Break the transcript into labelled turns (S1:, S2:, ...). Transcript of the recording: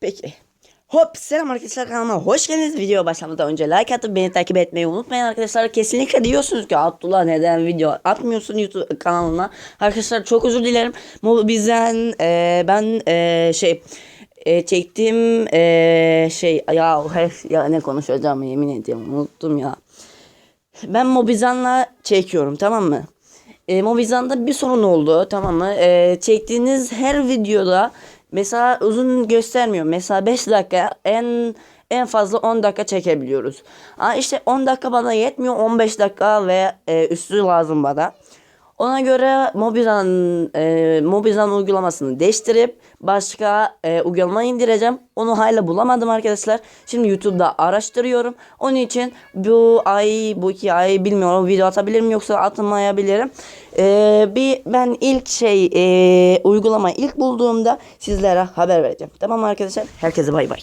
S1: Peki. Hop selam arkadaşlar kanalıma hoş geldiniz. Video başlamadan önce like atıp beni takip etmeyi unutmayın arkadaşlar. Kesinlikle diyorsunuz ki Abdullah neden video atmıyorsun YouTube kanalına. Arkadaşlar çok özür dilerim. Bizden e, ben e, şey e, çektiğim e, şey ya, ya ne konuşacağımı yemin ediyorum unuttum ya. Ben Mobizan'la çekiyorum tamam mı? E, Mobizan'da bir sorun oldu tamam mı? E, çektiğiniz her videoda mesela uzun göstermiyor. Mesela 5 dakika en en fazla 10 dakika çekebiliyoruz. Ama işte 10 dakika bana yetmiyor 15 dakika ve e, üstü lazım bana. Ona göre Mobizan e, Mobizan uygulamasını değiştirip başka e, uygulama indireceğim. Onu hala bulamadım arkadaşlar. Şimdi YouTube'da araştırıyorum. Onun için bu ay bu iki ay bilmiyorum video atabilirim yoksa atmayabilirim. E, bir ben ilk şey e, uygulama ilk bulduğumda sizlere haber vereceğim. Tamam arkadaşlar? Herkese bay bay.